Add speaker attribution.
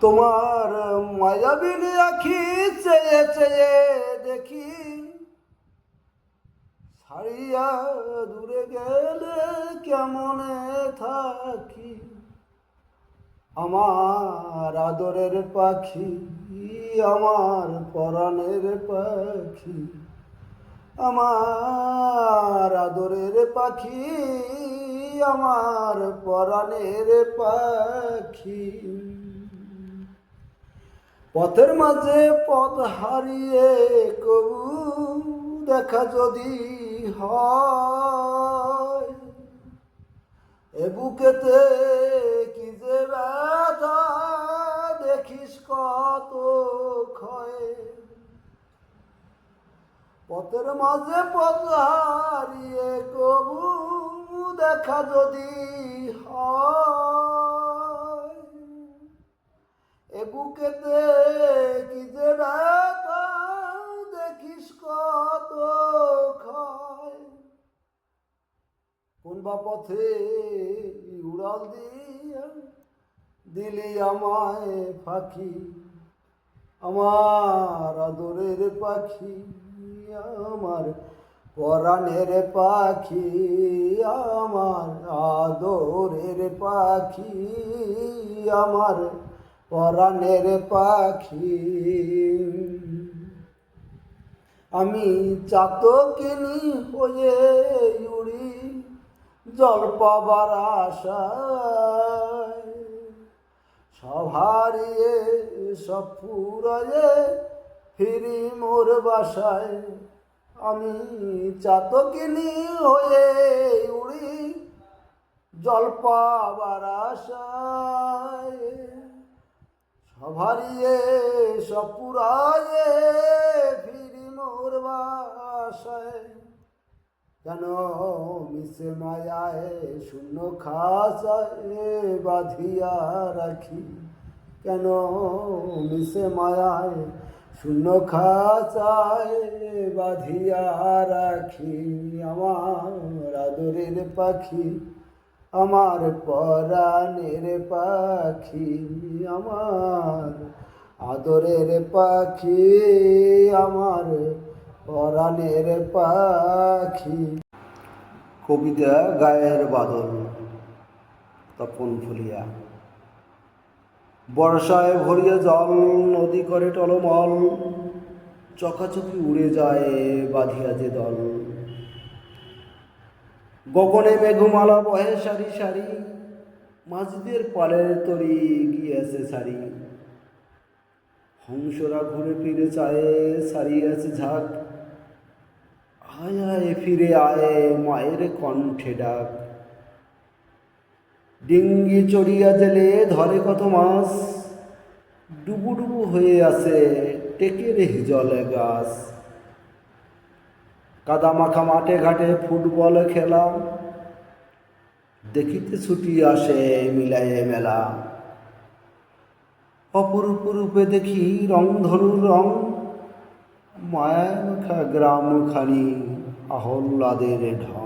Speaker 1: তোমার মায়াবিনী আখি চেয়ে চেয়ে দেখি। ছাড়িয়া দূরে গেলে কেমনে থাকি? আমার আদরের পাখি, আমার পরাণের পাখি। আমার আদরের পাখি, আমার পরাণের পাখি। পথের মাঝে পথ হারিয়ে কবু দেখা যদি হয়। বুকেতে কি যে ব্যথা, দেখিস কত ক্ষয়। পথের মাঝে পথ হারিয়ে কবু দেখা যদি হয়। বুকেতে কি যে দেখিস কত ক্ষয়। কোন পথে উড়াল দিয়া দিলি আমায় ফাঁকি, আমার আদরের পাখি, আমার পরাণের পাখি, আমার আদরের পাখি, আমার পরাণের পাখি। আমি চাতকিনি হয়ে উড়ি জল পাবার আশায়। সব হারিয়ে সব ফিরি মোর বাসায়। আমি চাতকিনি হয়ে উড়ি জল পাবার আশায়। সব হারিয়ে সব পুরায়ে ফিরি মোর বাসায়। কেন মিশে মায়ায় শূন্য খাসায় বাঁধিয়া রাখি। কেন মিশে মায়ায় শূন্য খাসায় বাঁধিয়া রাখি। আমার আদরের পাখি আমার পরাণের পাখি, আমার আদরের পাখি, আমার পরাণের পাখি। কবিতা গায়ের বাদল, তপন ফুলিয়া। বর্ষায় ভরিয়ে জল, নদী করে টলমল, চকাচকি উড়ে যায় বাঁধিয়া যে দল। গগনে মেঘমালা বহে সারি সারি, মাঝদের পালের তরি গিয়েছে সারি। হংসরা ঘুরে ফিরে চায়ে সারিয়েছে ঝাঁক। আয় আয় ফিরে আয় মায়ের কণ্ঠে ডাক। ডিঙ্গি চড়িয়া জেলে ধরে কত মাছ। ডুবু ডুবু হয়ে আছে টেকের জলে গাছ। কাদা মাখা মাঠে ঘাটে ফুটবল খেলাম। দেখিতে ছুটি আসে, মিলাইয়ে মেলা। অপরূপ রূপে দেখি রং ধনুর রং। মায়া গ্রাম খানি আহ্লাদের ঢং।